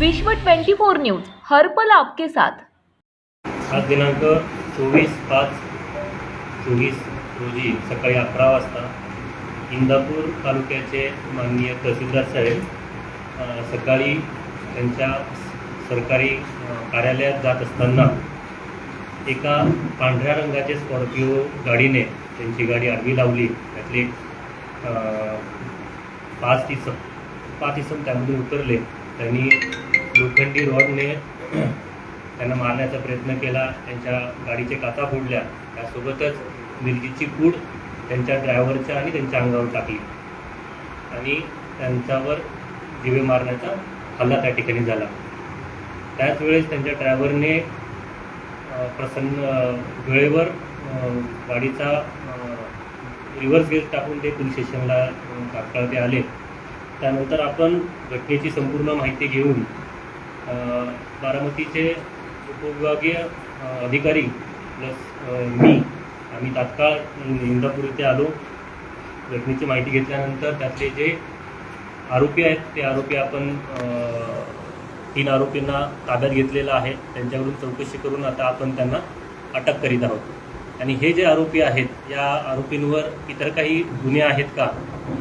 विश्व 24 न्यूज हर्पल आपके साथ. आज दिनांक चोवीस पाच चोवीस रोजी सकाळी अकरा वाजता इंदापूर तालुक्याचे माननीय तहसीलदार साहेब सकाळी त्यांच्या सरकारी कार्यालयात जात असताना एका पांढऱ्या रंगाचे स्कॉर्पिओ गाडीने त्यांची गाडी आडवी लावली. त्यातले पाच इसम पाच इसम त्यामधून उतरले. त्यांनी लोखंडी रॉडने त्यांना मारण्याचा प्रयत्न केला. त्यांच्या गाडीचे काचा फोडल्या. त्यासोबतच मिरचीची पूड त्यांच्या ड्रायव्हरच्या आणि त्यांच्या अंगावर टाकली. आणि त्यांच्यावर जिवे मारण्याचा हल्ला त्या ठिकाणी झाला. त्याच वेळेस त्यांच्या ड्रायव्हरने प्रसन्न वेळेवर गाडीचा रिव्हर्स गेअर टाकून ते पोलीस स्टेशनला तात्काळ ते आले. त्यानंतर आपण घटनेची संपूर्ण माहिती घेऊन बारामतीचे उपविभागीय अधिकारी प्लस मी आम्ही तात्काळ इंदापूर इथे आलो. घटनेची माहिती घेतल्यानंतर त्यातले जे आरोपी आहेत ते आरोपी आपण तीन आरोपींना ताब्यात घेतलेलं आहे. त्यांच्याकडून चौकशी करून आता आपण त्यांना अटक करीत आहोत. आणि हे जे आरोपी आहेत या आरोपींवर इतर काही गुन्हे आहेत का?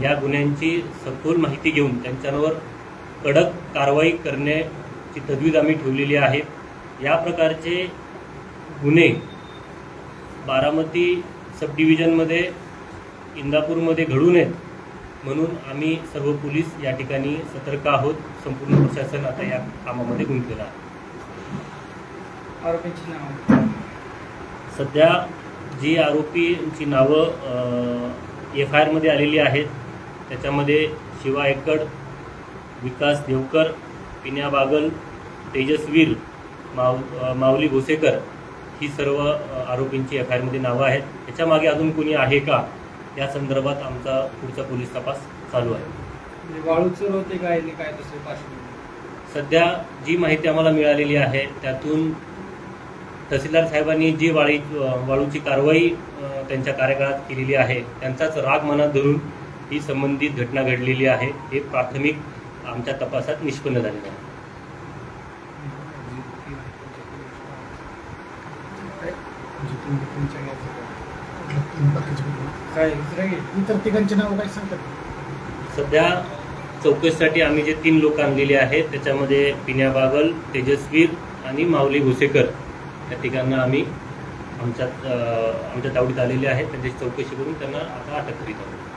या गुन्ह्यांची सखोल माहिती घेऊन त्यांच्यावर कडक कारवाई करणे करण्याची तजवीज आम्ही ठेवलेली आहे या प्रकारचे गुन्हे बारामती सब डिव्हिजनमध्ये इंदापूरमध्ये घडू नयेत म्हणून आम्ही सर्व पोलीस या ठिकाणी सतर्क आहोत. संपूर्ण प्रशासन आता या कामामध्ये गुंतलेलं आहे. आरोपींची नाव? सध्या जी आरोपींची नावं एफ आय आरमध्ये आलेली आहेत. त्याच्यामध्ये शिवा एकड विकास देवकर पिन्या बागल तेजस्वीर माव माऊली भोसेकर ही सर्व आरोपींची एफ आय आरमध्ये नावं आहेत. त्याच्यामागे अजून कोणी आहे का? या संदर्भात आमचा पुढचा पोलीस तपास चालू आहे. म्हणजे होते काय आणि काय दुसरे पार्श्वभूमी? सध्या जी माहिती आम्हाला मिळालेली आहे त्यातून तहसीलदार साहेबांनी जी वाळी वाळूची कारवाई त्यांच्या कार्यकाळात केलेली आहे त्यांचाच राग मनात धरून ही संबंधित घटना घडलेली आहे हे प्राथमिक आमच्या तपासात निष्पन्न झालेलं आहे. काय दुसरं घे इतर तिघांची नावं काय सांगतात? सध्या चौकशीसाठी आम्ही जे तीन लोक आणलेले आहेत त्याच्यामध्ये पिन्या बागल तेजस्वीर आणि माऊली भुसेकर या ठिकाणा आम्ही आमच्यात अ, आमच्या तावडीत आलेले आहेत. त्यांची चौकशी करून त्यांना आता अटक करीत आहोत.